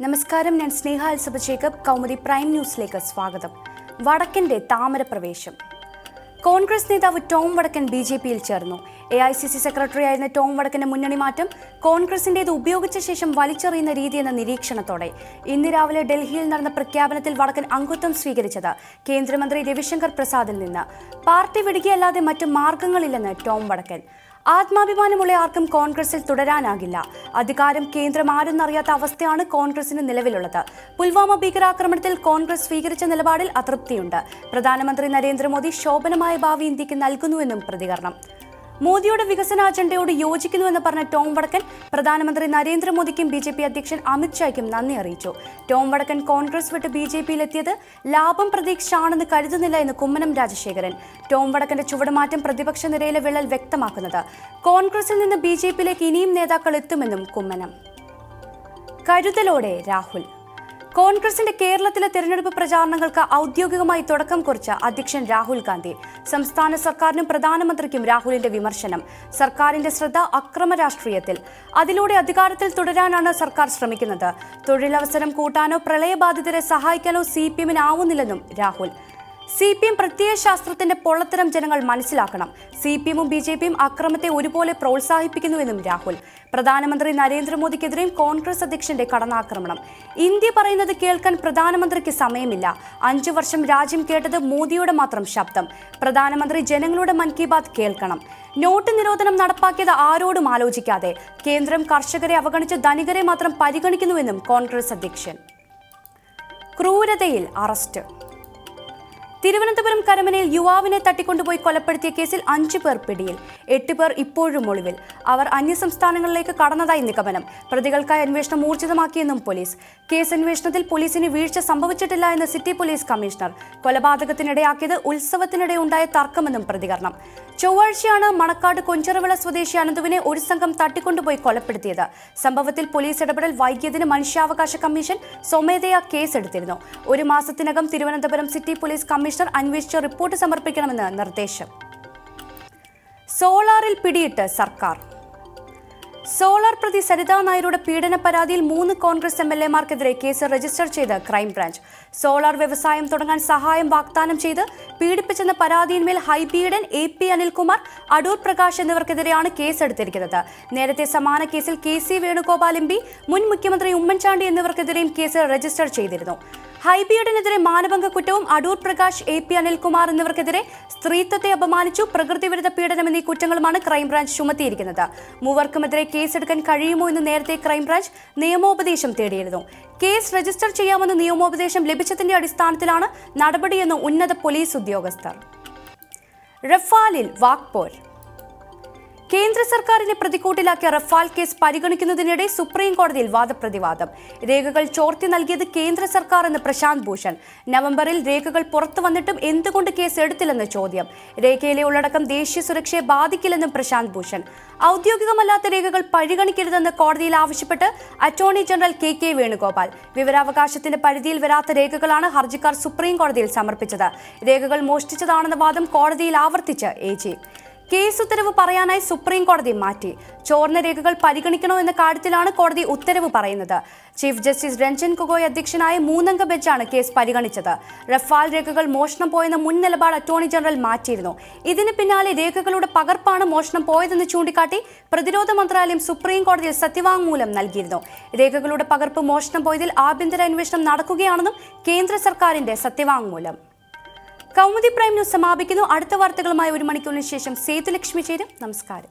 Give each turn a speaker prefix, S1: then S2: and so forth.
S1: നമസ്കാരം ഞാൻ Sneha Al Sabah Jacob. Kaumudi prime ന്യൂസിലേക്ക് സ്വാഗതം. വടക്കന്റെ താമരപ്രവേശം. കോൺഗ്രസ് നേതാവ് ടോം വടക്കൻ ബി ജെ പിയിൽ ചേർന്നു. എ ഐ സി സി സെക്രട്ടറിയായിരുന്ന ടോം വടക്കന്റെ മുന്നണി മാറ്റം കോൺഗ്രസിന്റേത് ഉപയോഗിച്ച ശേഷം വലിച്ചെറിയുന്ന രീതി എന്ന നിരീക്ഷണത്തോടെ ഇന്ന് രാവിലെ ഡൽഹിയിൽ നടന്ന പ്രഖ്യാപനത്തിൽ വടക്കൻ അംഗത്വം സ്വീകരിച്ചത് കേന്ദ്രമന്ത്രി രവിശങ്കർ പ്രസാദിൽ നിന്ന്. പാർട്ടി വിടുകയല്ലാതെ മറ്റു മാർഗങ്ങളില്ലെന്ന് ടോം വടക്കൻ. ആത്മാഭിമാനമുള്ള ആർക്കും കോൺഗ്രസിൽ തുടരാനാകില്ല. അധികാരം കേന്ദ്രം ആരെന്നറിയാത്ത അവസ്ഥയാണ് കോൺഗ്രസിന് നിലവിലുള്ളത്. പുൽവാമ ഭീകരാക്രമണത്തിൽ കോൺഗ്രസ് സ്വീകരിച്ച നിലപാടിൽ അതൃപ്തിയുണ്ട്. പ്രധാനമന്ത്രി നരേന്ദ്രമോദി ശോഭനമായ ഭാവി ഇന്ത്യയ്ക്ക് നൽകുന്നുവെന്നും പ്രതികരണം. മോദിയുടെ വികസന അജണ്ടയോട് യോജിക്കുന്നുവെന്ന് പറഞ്ഞ ടോം വടക്കൻ പ്രധാനമന്ത്രി നരേന്ദ്രമോദിക്കും ബി ജെ പി അധ്യക്ഷൻ അമിത്ഷായ്ക്കും നന്ദി അറിയിച്ചു. ടോം വടക്കൻ കോൺഗ്രസ് വിട്ട് ബി ജെ പിയിലെത്തിയത് ലാഭം പ്രതീക്ഷയാണെന്ന് കരുതുന്നില്ല എന്ന് കുമ്മനം രാജശേഖരൻ. ടോം വടക്കന്റെ ചുവടുമാറ്റം പ്രതിപക്ഷ നിരയിലെ വിള്ളൽ വ്യക്തമാക്കുന്നത്. കോൺഗ്രസിൽ നിന്ന് ബി ജെ പിയിലേക്ക് ഇനിയും നേതാക്കൾ എത്തുമെന്നും കുമ്മനം. കരുതലോടെ രാഹുൽ. കോൺഗ്രസിന്റെ കേരളത്തിലെ തെരഞ്ഞെടുപ്പ് പ്രചാരണങ്ങൾക്ക് ഔദ്യോഗികമായി തുടക്കം കുറിച്ച അധ്യക്ഷൻ രാഹുൽ ഗാന്ധി സംസ്ഥാന സർക്കാരിനും പ്രധാനമന്ത്രിക്കും രാഹുലിന്റെ വിമർശനം സർക്കാരിന്റെ ശ്രദ്ധ അക്രമ രാഷ്ട്രീയത്തിൽ. അതിലൂടെ അധികാരത്തിൽ തുടരാനാണ് സർക്കാർ ശ്രമിക്കുന്നത്. തൊഴിലവസരം കൂട്ടാനോ പ്രളയബാധിതരെ സഹായിക്കാനോ സി പി എമ്മിനാവുന്നില്ലെന്നും രാഹുൽ. സി പി എം പ്രത്യയ ശാസ്ത്രത്തിന്റെ പൊള്ളത്തരം ജനങ്ങൾ മനസ്സിലാക്കണം. സി പി എമ്മും ബി ജെ പിയും അക്രമത്തെ ഒരുപോലെ പ്രോത്സാഹിപ്പിക്കുന്നുവെന്നും രാഹുൽ. പ്രധാനമന്ത്രി നരേന്ദ്രമോദിക്കെതിരെയും കോൺഗ്രസ് അധ്യക്ഷന്റെ കടന്നാക്രമണം. ഇന്ത്യ പറയുന്നത് കേൾക്കാൻ പ്രധാനമന്ത്രിക്ക് സമയമില്ല. അഞ്ചു വർഷം രാജ്യം കേട്ടത് മോദിയുടെ മാത്രം ശബ്ദം. പ്രധാനമന്ത്രി ജനങ്ങളുടെ മൻ കി ബാത് കേൾക്കണം. നോട്ട് നിരോധനം നടപ്പാക്കിയത് ആരോടും ആലോചിക്കാതെ. കേന്ദ്രം കർഷകരെ അവഗണിച്ച് ധനികരെ മാത്രം പരിഗണിക്കുന്നുവെന്നും കോൺഗ്രസ് അധ്യക്ഷൻ. ക്രൂരതയിൽ അറസ്റ്റ്. തിരുവനന്തപുരം കരമനയിൽ യുവാവിനെ തട്ടിക്കൊണ്ടുപോയി കൊലപ്പെടുത്തിയ കേസിൽ അഞ്ചു പേർ പിടിയിൽ എട്ട് പേർ ഇപ്പോഴും ഒളിവിൽ. അവർ അന്യസംസ്ഥാനങ്ങളിലേക്ക് കടന്നതായി നിഗമനം. പ്രതികൾക്കായി അന്വേഷണം ഊർജിതമാക്കിയെന്നും പോലീസ്. കേസ് അന്വേഷണത്തിൽ പോലീസിന് വീഴ്ച സംഭവിച്ചിട്ടില്ല എന്ന് സിറ്റി പോലീസ് കമ്മീഷണർ. കൊലപാതകത്തിനിടയാക്കിയത് ഉത്സവത്തിനിടെ ഉണ്ടായ തർക്കമെന്നും പ്രതികരണം. ചൊവ്വാഴ്ചയാണ് മണക്കാട് കൊഞ്ചറവിള സ്വദേശി അനന്തുവിനെ ഒരു സംഘം തട്ടിക്കൊണ്ടുപോയി കൊലപ്പെടുത്തിയത്. സംഭവത്തിൽ പോലീസ് ഇടപെടൽ വൈകിയതിന് മനുഷ്യാവകാശ കമ്മീഷൻ സ്വമേധയാ കേസെടുത്തിരുന്നു. ഒരു മാസത്തിനകം തിരുവനന്തപുരം സിറ്റി പോലീസ് കമ്മീഷണർ അന്വേഷിച്ച് റിപ്പോർട്ട് സമർപ്പിക്കണമെന്ന് നിർദ്ദേശം. സോളാറിൽ പിടിയിട്ട് സർക്കാർ. സോളാർ പ്രതി സരിതാ നായരുടെ പീഡന പരാതിയിൽ മൂന്ന് Congress M L എമാർക്കെതിരെ case register ചെയ്ത് ക്രൈംബ്രാഞ്ച് സോളാർ വ്യവസായം തുടങ്ങാൻ സഹായം വാഗ്ദാനം ചെയ്ത് പീഡിപ്പിച്ചെന്ന പരാതിയിന്മേൽ ഹൈബീഡൻ എ പി അനിൽകുമാർ അടൂർ പ്രകാശ് എന്നിവർക്കെതിരെയാണ് കേസെടുത്തിരിക്കുന്നത് നേരത്തെ സമാന കേസിൽ K C Venugopal M P മുൻ മുഖ്യമന്ത്രി ഉമ്മൻചാണ്ടി എന്നിവർക്കെതിരെയും കേസ് രജിസ്റ്റർ ചെയ്തിരുന്നു. ഹൈബിയഡിനെതിരെ മാനഭംഗ കുറ്റവും അടൂർ പ്രകാശ് എ പി അനിൽകുമാർ എന്നിവർക്കെതിരെ സ്ത്രീത്വത്തെ അപമാനിച്ചു പ്രകൃതിവിരുദ്ധ പീഡനം എന്നീ കുറ്റങ്ങളുമാണ് ക്രൈംബ്രാഞ്ച് ചുമത്തിയിരിക്കുന്നത്. മൂവർക്കുമെതിരെ കേസെടുക്കാൻ കഴിയുമോ എന്ന് നേരത്തെ ക്രൈംബ്രാഞ്ച് നിയമോപദേശം തേടിയിരുന്നു. കേസ് രജിസ്റ്റർ ചെയ്യാമെന്ന് നിയമോപദേശം ലഭിച്ചതിന്റെ അടിസ്ഥാനത്തിലാണ് നടപടിയെന്ന് ഉന്നത പോലീസ് ഉദ്യോഗസ്ഥർ. റഫാലിൽ വാക്പോർ കേന്ദ്ര സർക്കാരിനെ പ്രതിക്കൂട്ടിലാക്കിയ റഫാൽ കേസ് പരിഗണിക്കുന്നതിനിടെ സുപ്രീം കോടതിയിൽ വാദപ്രതിവാദം. രേഖകൾ ചോർത്തി നൽകിയത് കേന്ദ്ര സർക്കാർ എന്ന് പ്രശാന്ത് ഭൂഷൺ. നവംബറിൽ രേഖകൾ പുറത്തു വന്നിട്ടും എന്തുകൊണ്ട് കേസ് എടുത്തില്ലെന്ന് ചോദ്യം. രേഖയിലെ ഉള്ളടക്കം ദേശീയ സുരക്ഷയെ ബാധിക്കില്ലെന്നും പ്രശാന്ത് ഭൂഷൺ. ഔദ്യോഗികമല്ലാത്ത രേഖകൾ പരിഗണിക്കരുതെന്ന് കോടതിയിൽ ആവശ്യപ്പെട്ട് attorney general K K Venugopal. വിവരാവകാശത്തിന്റെ പരിധിയിൽ വരാത്ത രേഖകളാണ് ഹർജിക്കാർ സുപ്രീം കോടതിയിൽ സമർപ്പിച്ചത്. രേഖകൾ മോഷ്ടിച്ചതാണെന്ന വാദം കോടതിയിൽ ആവർത്തിച്ച് എ കേസ് ഉത്തരവ് പറയാനായി സുപ്രീം കോടതി മാറ്റി. ചോർന്ന രേഖകൾ പരിഗണിക്കണോ എന്ന കാര്യത്തിലാണ് കോടതി ഉത്തരവ് പറയുന്നത്. ചീഫ് ജസ്റ്റിസ് രഞ്ജൻ ഗൊഗോയ് അധ്യക്ഷനായ മൂന്നംഗ ബെഞ്ചാണ് കേസ് പരിഗണിച്ചത്. റഫാൽ രേഖകൾ മോഷണം പോയെന്ന മുൻ നിലപാട് അറ്റോർണി ജനറൽ മാറ്റിയിരുന്നു. ഇതിന് പിന്നാലെ രേഖകളുടെ പകർപ്പാണ് മോഷണം പോയതെന്ന് ചൂണ്ടിക്കാട്ടി പ്രതിരോധ മന്ത്രാലയം സുപ്രീം കോടതിയിൽ സത്യവാങ്മൂലം നൽകിയിരുന്നു. രേഖകളുടെ പകർപ്പ് മോഷണം പോയതിൽ ആഭ്യന്തര അന്വേഷണം നടക്കുകയാണെന്നും കേന്ദ്ര സർക്കാരിന്റെ സത്യവാങ്മൂലം. കൗമുദി പ്രൈം ന്യൂസ് സമാപിക്കുന്നു. അടുത്ത വാർത്തകളുമായി ഒരു മണിക്കൂറിന് ശേഷം സേതുലക്ഷ്മി ചേരും. നമസ്കാരം.